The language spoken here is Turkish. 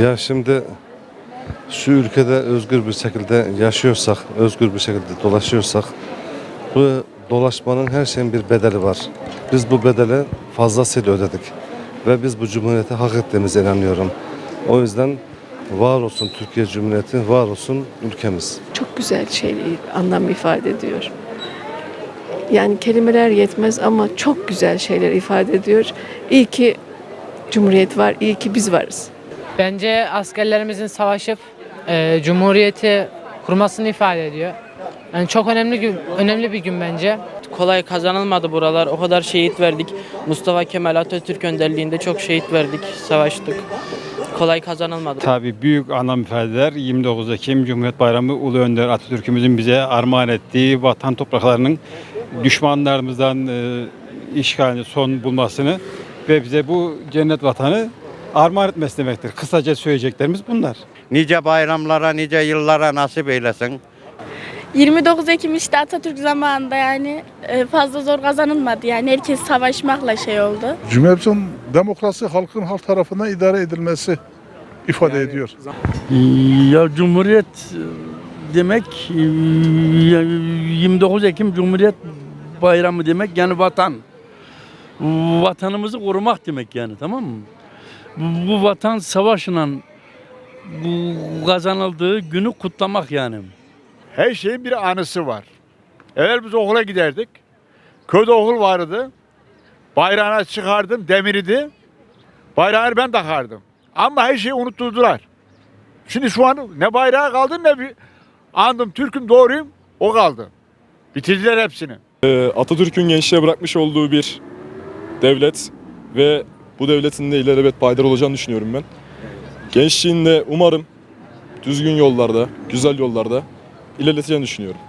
Ya şimdi şu ülkede özgür bir şekilde yaşıyorsak, özgür bir şekilde dolaşıyorsak bu dolaşmanın her şeyin bir bedeli var. Biz bu bedeli fazlasıyla ödedik ve biz bu cumhuriyeti hak ettiğimize inanıyorum. O yüzden var olsun Türkiye Cumhuriyeti, var olsun ülkemiz. çok güzel şey anlam ifade ediyor. Yani kelimeler yetmez ama çok güzel şeyler ifade ediyor. İyi ki Cumhuriyet var, iyi ki biz varız. Bence askerlerimizin savaşıp e, cumhuriyeti kurmasını ifade ediyor. Yani çok önemli gün, önemli bir gün bence. Kolay kazanılmadı buralar. O kadar şehit verdik. Mustafa Kemal Atatürk önderliğinde çok şehit verdik, savaştık. Kolay kazanılmadı. Tabii büyük anlam ifade eder. 29 Ekim Cumhuriyet Bayramı Ulu Önder Atatürk'ümüzün bize armağan ettiği vatan topraklarının düşmanlarımızdan e, işgaline son bulmasını ve bize bu cennet vatanı armağan etmesi demektir. Kısaca söyleyeceklerimiz bunlar. nice bayramlara, nice yıllara nasip eylesin. 29 Ekim işte Atatürk zamanında yani e, fazla zor kazanılmadı. Yani herkes savaşmakla şey oldu. Cumhuriyetin demokrasi halkın halk tarafından idare edilmesi ifade ediyor. Ya Cumhuriyet e, demek e, ya 29 Ekim Cumhuriyet Bayramı demek yani vatan. Vatanımızı korumak demek yani tamam mı? Bu, bu vatan savaşla bu kazanıldığı günü kutlamak yani. Her şeyin bir anısı var. Evvel biz okula giderdik. Köyde okul vardı. Bayrağına çıkardım, demiridi. Bayrağını ben takardım. Ama her şeyi unutturdular. Şimdi şu an ne bayrağı kaldı ne bir andım Türk'üm doğruyum o kaldı. Bitirdiler hepsini. Atatürk'ün gençliğe bırakmış olduğu bir devlet ve bu devletin de ilelebet payidar olacağını düşünüyorum ben. Gençliğinde umarım düzgün yollarda, güzel yollarda ilerleteceğini düşünüyorum.